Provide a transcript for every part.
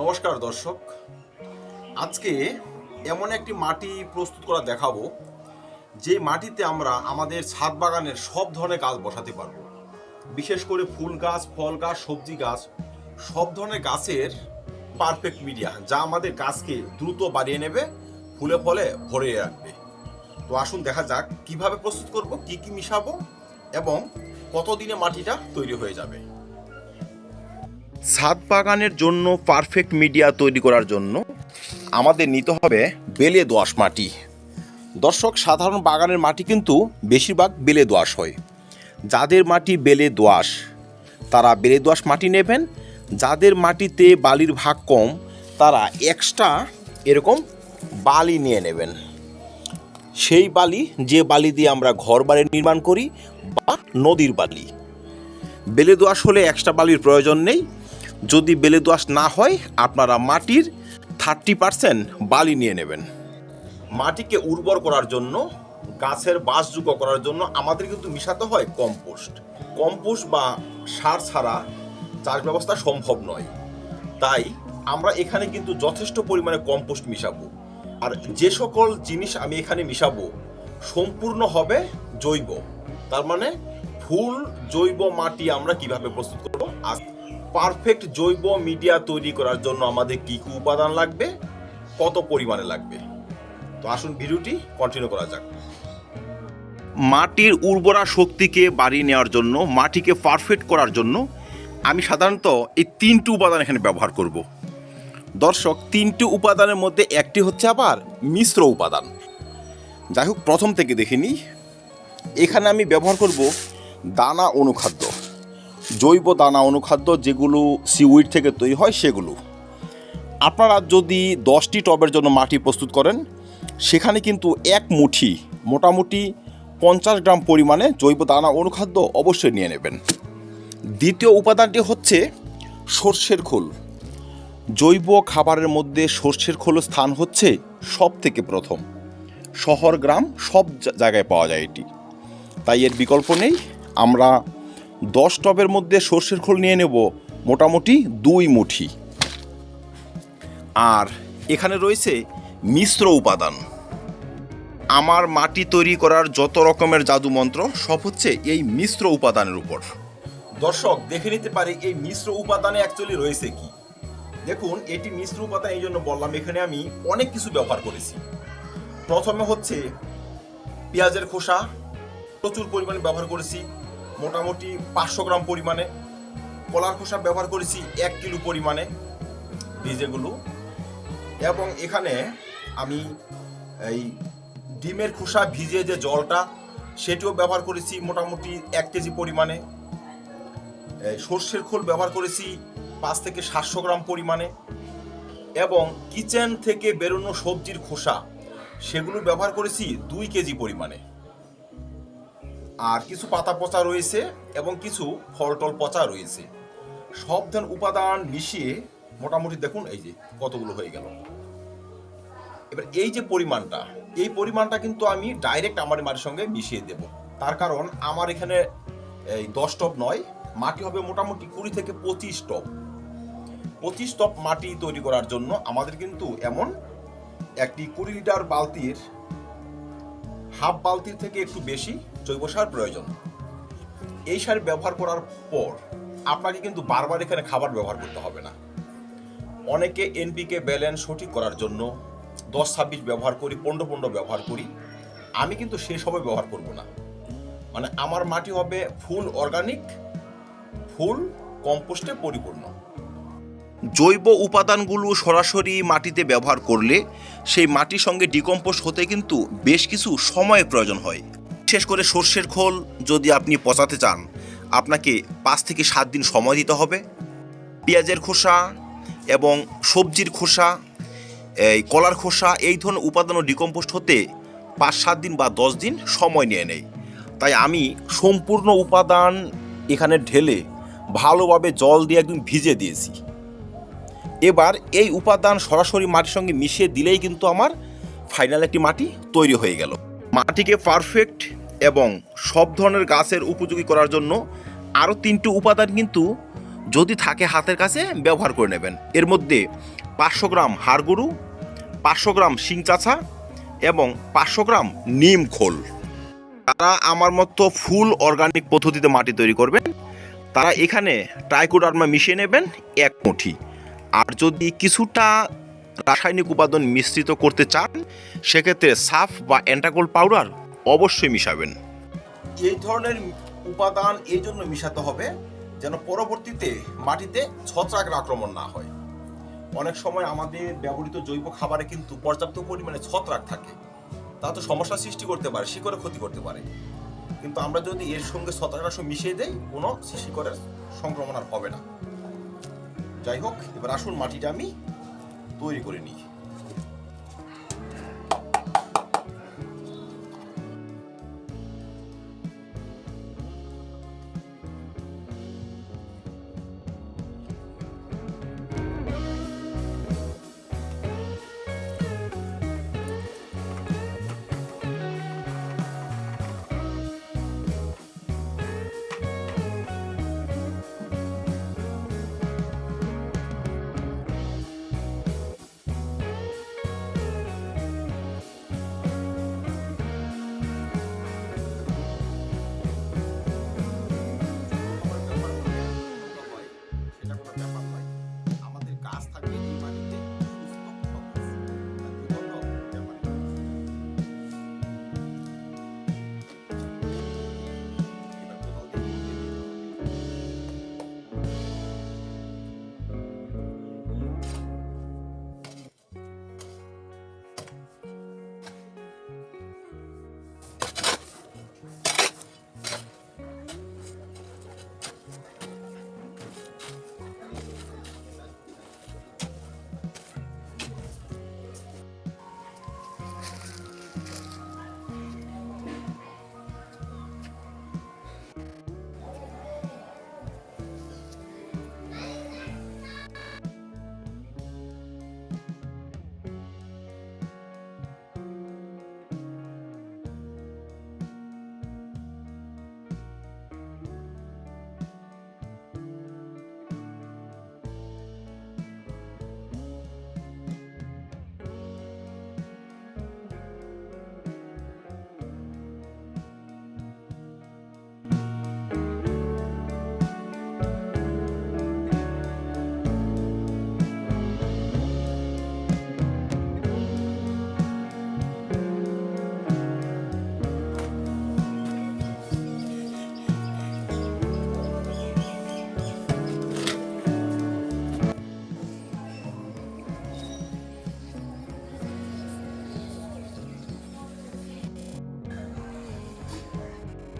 নমস্কার দর্শক। আজকে এমন একটি মাটি প্রস্তুত করা দেখাবো যে মাটিতে আমরা আমাদের ছাদ বাগানের সব ধরনের গাছ বসাতে পারব। বিশেষ করে ফুল গাছ, ফল গাছ, সবজি গাছ, সব ধরনের গাছের পারফেক্ট মিডিয়া যা আমাদের গাছকে দ্রুত বাড়িয়ে নেবে, ফুলে ফলে ভরে রাখবে তো আসুন দেখা যাক কীভাবে প্রস্তুত করব, কি কি মিশাবো এবং কতদিনে মাটিটা তৈরি হয়ে যাবে। ছাদ বাগানের জন্য পারফেক্ট মিডিয়া তৈরি করার জন্য আমাদের নিতে হবে বেলে দোআঁশ মাটি। দর্শক, সাধারণ বাগানের মাটি কিন্তু বেশিরভাগ বেলে দোআঁশ হয়। যাদের মাটি বেলে দোআঁশ, তারা বেলে দোআঁশ মাটি নেবেন। যাদের মাটিতে বালির ভাগ কম, তারা এক্সট্রা এরকম বালি নিয়ে নেবেন। সেই বালি, যে বালি দিয়ে আমরা ঘর বাড়ি নির্মাণ করি বা নদীর বালি। বেলে দোআঁশ হলে এক্সট্রা বালির প্রয়োজন নেই। যদি বেলে দোয়াশ না হয়, আপনারা মাটির থার্টি পার্সেন্ট বালি নিয়ে নেবেন। মাটিকে উর্বর করার জন্য, গাছের বাসযোগ্য করার জন্য আমাদের কিন্তু মিশাতে হয় কম্পোস্ট কম্পোস্ট বা সার ছাড়া চাষ ব্যবস্থা সম্ভব নয়। তাই আমরা এখানে কিন্তু যথেষ্ট পরিমাণে কম্পোস্ট মিশাবো। আর যে সকল জিনিস আমি এখানে মিশাবো, সম্পূর্ণ হবে জৈব। তার মানে ফুল, জৈব মাটি আমরা কীভাবে প্রস্তুত করব, আজ পারফেক্ট জৈব মিডিয়া তৈরি করার জন্য আমাদের কি কি উপাদান লাগবে? কত পরিমাণে লাগবে? তো আসুন ভিডিওটি কন্টিনিউ করা যাক। মাটির উর্বরা শক্তিকে বাড়িয়ে নেওয়ার জন্য, মাটিকে পারফেক্ট করার জন্য আমি সাধারণত এই তিনটি উপাদান এখানে ব্যবহার করব। দর্শক, তিনটি উপাদানের মধ্যে একটি হচ্ছে আবার মিশ্র উপাদান। যাই হোক, প্রথম থেকে দেখে নিই। এখানে আমি ব্যবহার করব দানা অনুখাদ্য। জৈব দানা অনুখাদ্য যেগুলো সিউইড থেকে তৈরি হয় সেগুলো। আপনারা যদি দশটি টবের জন্য মাটি প্রস্তুত করেন, সেখানে কিন্তু এক মুঠি, মোটামুটি পঞ্চাশ গ্রাম পরিমাণে জৈব দানা অনুখাদ্য অবশ্যই নিয়ে নেবেন। দ্বিতীয় উপাদানটি হচ্ছে সর্ষের খোল। জৈব খাবারের মধ্যে সর্ষের খোল স্থান হচ্ছে সব থেকে প্রথম। শহর, গ্রাম, সব জায়গায় পাওয়া যায় এটি। তাই এর বিকল্প নেই। আমরা দশ টবের মধ্যে সর্ষের খোল নিয়ে নেব মোটামুটি দুই মুঠি। আর এখানে রয়েছে মিশ্র উপাদান। আমার মাটি তৈরি করার যত রকমের জাদু মন্ত্র, সব হচ্ছে এই মিশ্র উপাদানের উপর। দর্শক, দেখে নিতে পারি এই মিশ্র উপাদানে অ্যাকচুয়ালি রয়েছে কি। দেখুন, এটি মিশ্র উপাদান এই জন্য বললাম, এখানে আমি অনেক কিছু ব্যবহার করেছি। প্রথমে হচ্ছে পেঁয়াজের খোসা, প্রচুর পরিমাণে ব্যবহার করেছি। মোটামুটি পাঁচশো গ্রাম পরিমাণে। কলার খোসা ব্যবহার করেছি এক কিলো পরিমাণে ভিজেগুলো এবং এখানে আমি এই ডিমের খোসা ভিজিয়ে যে জলটা, সেটিও ব্যবহার করেছি মোটামুটি এক কেজি পরিমাণে। সর্ষের খোল ব্যবহার করেছি পাঁচ থেকে সাতশো গ্রাম পরিমাণে। এবং কিচেন থেকে বেরোনো সবজির খোসা, সেগুলো ব্যবহার করেছি দুই কেজি পরিমাণে। আর কিছু পাতা পচা রয়েছে এবং কিছু ফল টল পচা রয়েছে। সব ধরনের উপাদান মিশিয়ে মোটামুটি দেখুন এই যে কতগুলো হয়ে গেল। এবার এই যে পরিমাণটা, এই পরিমাণটা কিন্তু আমি ডাইরেক্ট আমার মাটির সঙ্গে মিশিয়ে দেব। তার কারণ আমার এখানে এই দশ টপ নয়, মাটি হবে মোটামুটি কুড়ি থেকে পঁচিশ টপ। পঁচিশ টপ মাটি তৈরি করার জন্য আমাদের কিন্তু এমন একটি কুড়ি লিটার বালতির, হাফ বালতির থেকে একটু বেশি জৈব সার প্রয়োজন। এই সার ব্যবহার করার পর আপনাকে কিন্তু বারবার এখানে খাবার ব্যবহার করতে হবে না। অনেকে এনপিকে ব্যালেন্স সঠিক করার জন্য দশ ছাব্বিশ ব্যবহার করি, পনেরো পনেরো ব্যবহার করি। আমি কিন্তু সেই ব্যবহার করব না। মানে আমার মাটি হবে ফুল অর্গানিক, ফুল কম্পোস্টে পরিপূর্ণ। জৈব উপাদানগুলো সরাসরি মাটিতে ব্যবহার করলে সেই মাটির সঙ্গে ডিকম্পোস্ট হতে কিন্তু বেশ কিছু সময়ের প্রয়োজন হয়। বিশেষ করে সর্ষের খোল যদি আপনি পচাতে চান, আপনাকে পাঁচ থেকে সাত দিন সময় দিতে হবে। পেঁয়াজের খোসা এবং সবজির খোসা, এই কলার খোসা, এই ধরনের উপাদানও ডিকম্পোস্ট হতে পাঁচ, সাত দিন বা দশ দিন সময় নিয়ে নেয়। তাই আমি সম্পূর্ণ উপাদান এখানে ঢেলে ভালোভাবে জল দিয়ে একদম ভিজে দিয়েছি। এবার এই উপাদান সরাসরি মাটির সঙ্গে মিশিয়ে দিলেই কিন্তু আমার ফাইনাল একটি মাটি তৈরি হয়ে গেল। মাটিকে পারফেক্ট এবং সব ধরনের গাছের উপযোগী করার জন্য আরও তিনটি উপাদান কিন্তু যদি থাকে হাতের কাছে, ব্যবহার করে নেবেন। এর মধ্যে পাঁচশো গ্রাম হাড়গুরু পাঁচশো গ্রাম শিং চাছা এবং পাঁচশো গ্রাম নিম খোল। তারা আমার মতো ফুল অর্গানিক পদ্ধতিতে মাটি তৈরি করবেন। তারা এখানে ট্রাইকোডার্মা মিশিয়ে নেবেন এক মুঠি। আর যদি কিছুটা রাসায়নিক উপাদান মিশ্রিত করতে চান, সেক্ষেত্রে সাফ বা অ্যান্টাকোল পাউডার অবশ্যই মিশাবেন। এই ধরনের উপাদান এই জন্য মিশাতে হবে যেন পরবর্তীতে মাটিতে ছত্রাকের আক্রমণ না হয়। অনেক সময় আমাদের ব্যবহৃত জৈব খাবারে কিন্তু পর্যাপ্ত পরিমাণে ছত্রাক থাকে। তা তো সমস্যা সৃষ্টি করতে পারে শিকড়ে ক্ষতি করতে পারে। কিন্তু আমরা যদি এর সঙ্গে ছত্রাকনাশক মিশিয়ে দেই, কোনো শিকড়ের সংক্রমণ আর হবে না। যাই হোক, এবার আসুন মাটিটা আমি তৈরি করে নিই।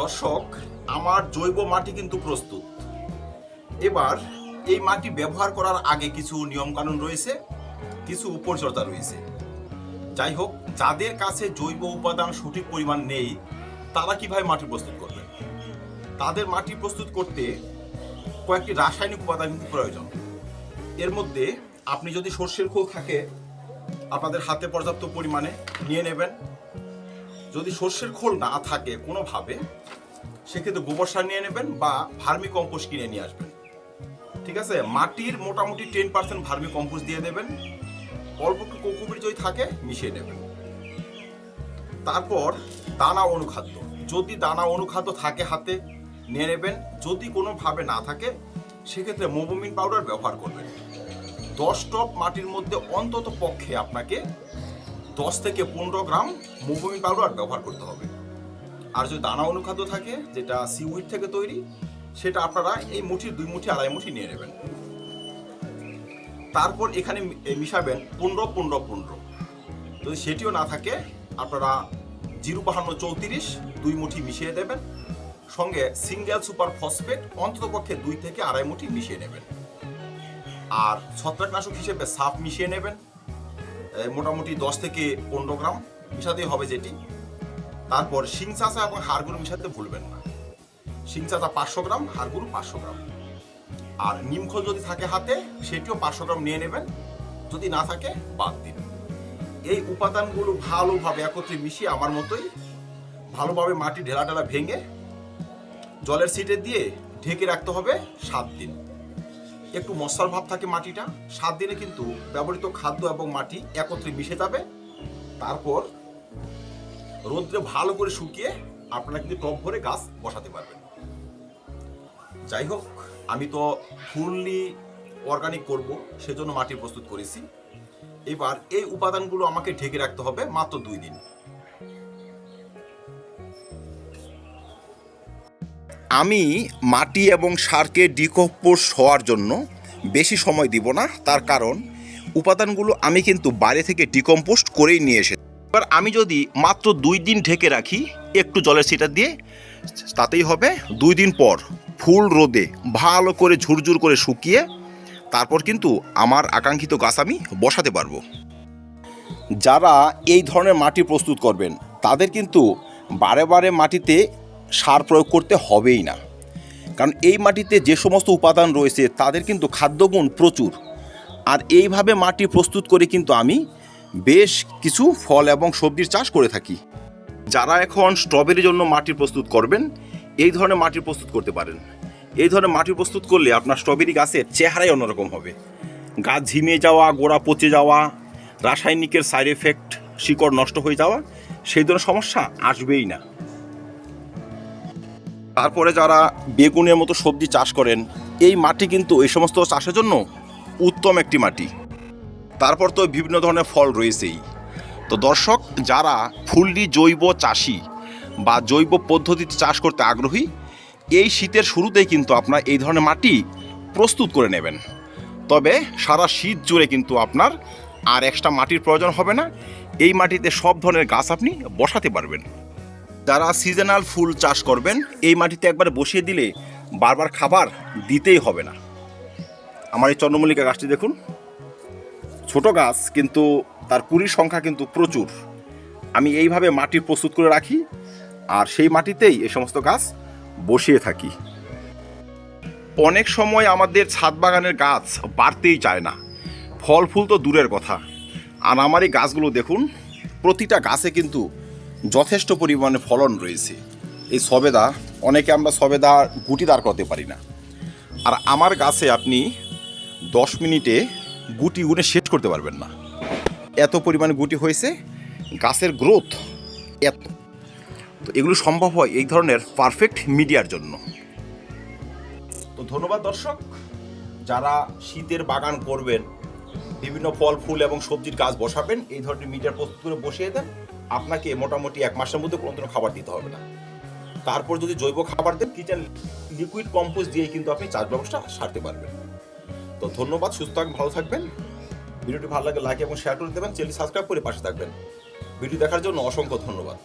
দর্শক, আমার জৈব মাটি কিন্তু প্রস্তুত। এবার এই মাটি ব্যবহার করার আগে কিছু নিয়মকানুন রয়েছে, কিছু পরিচর্যা রয়েছে। যাই হোক, যাদের কাছে জৈব উপাদান সঠিক পরিমাণ নেই, তারা কীভাবে মাটি প্রস্তুত করবে? তাদের মাটি প্রস্তুত করতে কয়েকটি রাসায়নিক উপাদান কিন্তু প্রয়োজন। এর মধ্যে আপনি যদি সর্ষের খোল থাকে, আপনাদের হাতে পর্যাপ্ত পরিমাণে নিয়ে নেবেন। যদি সর্ষের খোল না থাকে কোনোভাবে, সেক্ষেত্রে গোবর সার নিয়ে নেবেন বা ভার্মি কম্পোস্ট কিনে নিয়ে আসবেন। ঠিক আছে? মাটির মোটামুটি টেন পার্সেন্ট ভার্মি কম্পোস্ট দিয়ে দেবেন। অল্প একটু কোকোপিট যদি থাকে, মিশিয়ে নেবেন। তারপর দানা অনুখাদ্য। যদি দানা অনুখাদ্য থাকে হাতে, নিয়ে নেবেন। যদি কোনোভাবে না থাকে, সেক্ষেত্রে মোবোমিন পাউডার ব্যবহার করবেন। দশ টপ মাটির মধ্যে অন্তত পক্ষে আপনাকে দশ থেকে পনেরো গ্রাম মোবোমিন পাউডার ব্যবহার করতে হবে। আর যদি দানা অনুখাদ্য থাকে, যেটা সিউইড থেকে তৈরি, সেটা আপনারা এই মুঠির দুই মুঠি, আড়াই মুঠি নিয়ে নেবেন। তারপর এখানে মিশাবেন পনেরো পনেরো পনেরো। যদি সেটিও না থাকে, আপনারা জিরো বাহান্ন চৌত্রিশ দুই মুঠি মিশিয়ে দেবেন। সঙ্গে সিঙ্গেল সুপার ফসফেট অন্ততপক্ষে দুই থেকে আড়াই মুঠি মিশিয়ে নেবেন। আর ছত্রাকনাশক হিসেবে সাপ মিশিয়ে নেবেন। মোটামুটি দশ থেকে পনেরো গ্রাম মিশাতেই হবে যেটি। তারপর শিং চাচা এবং হাড়গুলো মিশাতে ভুলবেন না। শিং চাচা পাঁচশো গ্রাম হাড়গুলো পাঁচশো গ্রাম। আর নিমখোল যদি থাকে হাতে, সেটিও পাঁচশো গ্রাম নিয়ে নেবেন। যদি না থাকে, বাদ দিন। এই উপাদানগুলো ভালোভাবে একত্রে মিশিয়ে আমার মতোই ভালোভাবে মাটি ঢেলা ঢেলা ভেঙে জলের সিটে দিয়ে ঢেকে রাখতে হবে সাত দিন। একটু মশলার ভাব থাকে মাটিটা, সাত দিনে কিন্তু ব্যবহৃত খাদ্য এবং মাটি একত্রে মিশে যাবে। তারপর রোদ্রে ভালো করে শুকিয়ে আপনারা কিন্তু টপ ভরে গাছ বসাতে পারবেন। যাই হোক, আমি তো ফুললি অর্গানিক করব, সেজন্য মাটি প্রস্তুত করেছি। এবার এই উপাদানগুলো আমাকে ঢেকে রাখতে হবে মাত্র দুই দিন। আমি মাটি এবং সারকে ডিকম্পোজ হওয়ার জন্য বেশি সময় দিব না, তার কারণ উপাদানগুলো আমি কিন্তু বাইরে থেকে ডিকম্পোস্ট করেই নিয়ে এসে এবার আমি যদি মাত্র দুই দিন ঢেকে রাখি একটু জলের সিটা দিয়ে, তাতেই হবে দুই দিন পর ফুল রোদে ভালো করে ঝুরঝুর করে শুকিয়ে তারপর কিন্তু আমার আকাঙ্ক্ষিত গাছ আমি বসাতে পারব। যারা এই ধরনের মাটি প্রস্তুত করবেন, তাদের কিন্তু বারে বারে মাটিতে সার প্রয়োগ করতে হবেই না। কারণ এই মাটিতে যে সমস্ত উপাদান রয়েছে, তাদের কিন্তু খাদ্যগুণ প্রচুর। আর এইভাবে মাটি প্রস্তুত করে কিন্তু আমি বেশ কিছু ফল এবং সবজির চাষ করে থাকি। যারা এখন স্ট্রবেরির জন্য মাটি প্রস্তুত করবেন, এই ধরনের মাটি প্রস্তুত করতে পারেন। এই ধরনের মাটি প্রস্তুত করলে আপনার স্ট্রবেরি গাছের চেহারাই অন্যরকম হবে। গাছ ঝিমে যাওয়া, গোড়া পচে যাওয়া, রাসায়নিকের সাইড এফেক্ট, শিকড় নষ্ট হয়ে যাওয়া, সেই ধরনের সমস্যা আসবেই না। তারপরে যারা বেগুনের মতো সবজি চাষ করেন, এই মাটি কিন্তু এই সমস্ত চাষের জন্য উত্তম একটি মাটি। তারপর তো বিভিন্ন ধরনের ফল রয়েছেই। তো দর্শক, যারা ফুললি জৈব চাষি বা জৈব পদ্ধতিতে চাষ করতে আগ্রহী, এই শীতের শুরুতেই কিন্তু আপনার এই ধরনের মাটি প্রস্তুত করে নেবেন। তবে সারা শীত জুড়ে কিন্তু আপনার আর এক্সট্রা মাটির প্রয়োজন হবে না। এই মাটিতে সব ধরনের গাছ আপনি বসাতে পারবেন। যারা সিজনাল ফুল চাষ করবেন, এই মাটিতে একবার বসিয়ে দিলে বারবার খাবার দিতেই হবে না। আমার এই চন্দ্রমল্লিকা গাছটি দেখুন। ছোট গাছ, কিন্তু তার কুড়ির সংখ্যা কিন্তু প্রচুর। আমি এইভাবে মাটি প্রস্তুত করে রাখি, আর সেই মাটিতেই এই সমস্ত গাছ বসিয়ে থাকি। অনেক সময় আমাদের ছাদ বাগানের গাছ বাড়তেই চায় না। ফল ফুল তো দূরের কথা। আর আমার এই গাছগুলো দেখুন, প্রতিটা গাছে কিন্তু যথেষ্ট পরিমাণে ফলন রয়েছে। এই সবেদা, অনেকে আমরা সবেদা গুটি দাঁড় করতে পারি না। আর আমার গাছে আপনি দশ মিনিটে গুটি গুনে শেষ করতে পারবেন না। এত পরিমাণে গুটি হয়েছে, গাছের গ্রোথ এত। তো এগুলো সম্ভব হয় এই ধরনের পারফেক্ট মিডিয়ার জন্য। তো ধন্যবাদ দর্শক। যারা শীতের বাগান করবেন বিভিন্ন ফল, ফুল এবং সবজির গাছ বসাবেন। এই ধরনের মিডিয়ার প্রস্তুত করে বসিয়ে দেন। আপনাকে মোটামুটি এক মাসের মধ্যে কোনো ধরনের খাবার দিতে হবে না। তারপর যদি জৈব খাবার দেন, কিচেন লিকুইড কম্পোস্ট দিয়ে কিন্তু আপনি চাষ ব্যবস্থা সারতে পারবেন। তো ধন্যবাদ, সুস্থ থাকবেন, ভালো থাকবেন। ভিডিওটি ভালো লাগে লাইক এবং শেয়ার করে দেবেন। চ্যানেল সাবস্ক্রাইব করে পাশে থাকবেন। ভিডিও দেখার জন্য অসংখ্য ধন্যবাদ।